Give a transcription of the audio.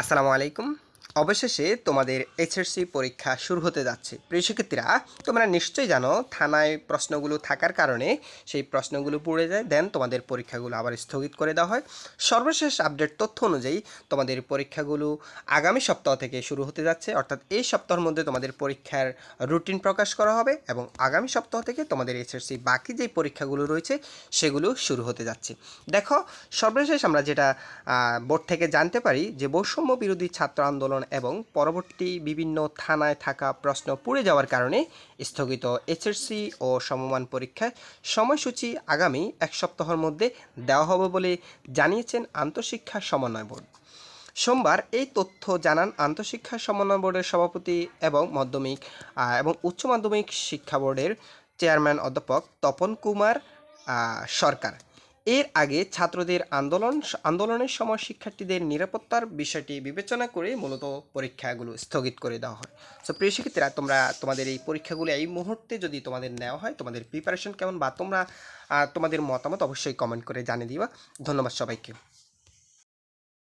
আসসালামু আলাইকুম। অবশেষে তোমাদের এইচএসসি পরীক্ষা শুরু হতে যাচ্ছে। প্রিয় শিক্ষার্থীরা, তোমরা নিশ্চয়ই জানো, থানায় প্রশ্নগুলো থাকার কারণে সেই প্রশ্নগুলো পড়ে যায় দেন তোমাদের পরীক্ষাগুলো আবার স্থগিত করে দেওয়া হয়। সর্বশেষ আপডেট তথ্য অনুযায়ী তোমাদের পরীক্ষাগুলো আগামী সপ্তাহ থেকে শুরু হতে যাচ্ছে, অর্থাৎ এই সপ্তাহের মধ্যে তোমাদের পরীক্ষার রুটিন প্রকাশ করা হবে এবং আগামী সপ্তাহ থেকে তোমাদের এইচএসসি বাকি যেই পরীক্ষাগুলো রয়েছে, সেগুলো শুরু হতে যাচ্ছে। দেখো, সর্বশেষ আমরা যেটা বোর্ড থেকে জানতে পারি যে বৈষম্য বিরোধী ছাত্র আন্দোলন এবং পরবর্তী বিভিন্ন থানায় থাকা প্রশ্ন পুড়ে যাওয়ার কারণে স্থগিত এইচএসসি ও সমমান পরীক্ষায় সময়সূচি আগামী এক সপ্তাহের মধ্যে দেওয়া হবে বলে জানিয়েছেন আন্তঃশিক্ষা সমন্বয় বোর্ড। সোমবার এই তথ্য জানান আন্তঃশিক্ষা সমন্বয় বোর্ডের সভাপতি এবং মাধ্যমিক এবং উচ্চ মাধ্যমিক শিক্ষা বোর্ডের চেয়ারম্যান অধ্যাপক তপন কুমার সরকার। এর আগে ছাত্রদের আন্দোলন, আন্দোলনের সময় শিক্ষার্থীদের নিরাপত্তার বিষয়টি বিবেচনা করে মূলত পরীক্ষাগুলো স্থগিত করে দেওয়া হয়। সো প্রিয় শিক্ষার্থীরা, তোমরা, তোমাদের এই পরীক্ষাগুলো এই মুহূর্তে যদি তোমাদের নেওয়া হয়, তোমাদের প্রিপারেশন কেমন বা তোমরা তোমাদের মতামত অবশ্যই কমেন্ট করে জানিয়ে দিবা। ধন্যবাদ সবাইকে।